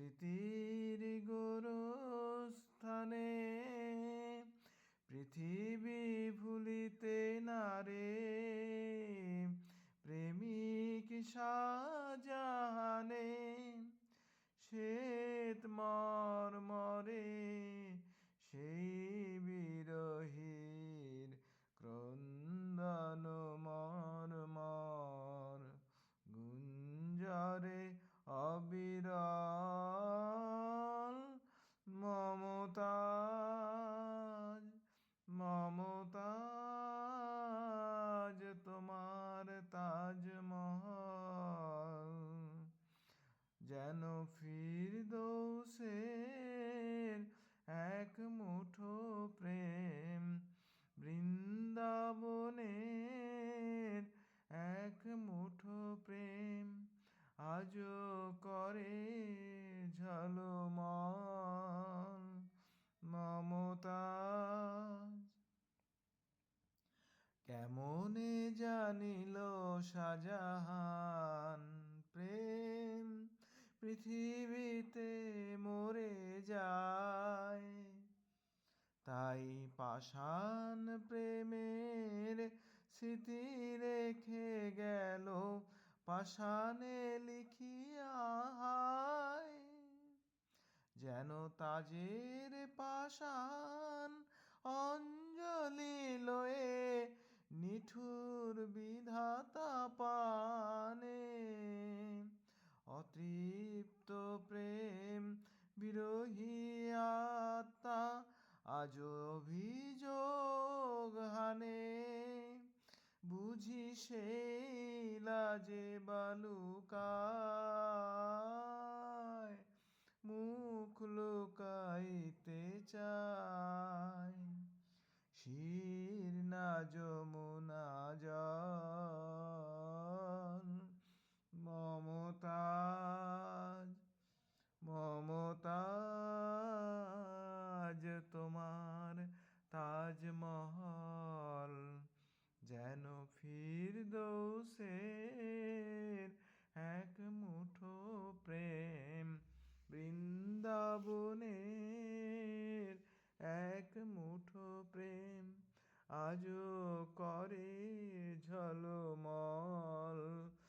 স্মৃতির গোরস্থানে পৃথিবী ভুলিতে না রে। প্রেমিক শাহজাহানে শ্বেত মর্মরে সেই বিরহীর ক্রন্দন মর্মর গুঞ্জরে অবিরল মমতাজ তোমার তাজমহল। যেন ফির ফিরদৌসের এক মুঠো প্রেম বৃন্দাবনের এক মুঠো প্রেম আজও করে ঝলমল। মমতাজ জানিল শাহজাহান প্রেম। পৃথিবীতে মরে যায়। তাই পাষাণ প্রেমের স্মৃতি রেখে গেল, পাষাণে লিখিয়া হায়। যেন তাজের পাষাণ অভিযোগ হানে। বুঝি সেই লাজে বালুকায় মুখ লুকাইতে চায়। শির না যমুনা তাজমহল যেন ফির ফিরদৌসের এক মুঠো প্রেম। বৃন্দাবনের এক মুঠো প্রেম আজও করে ঝলমল।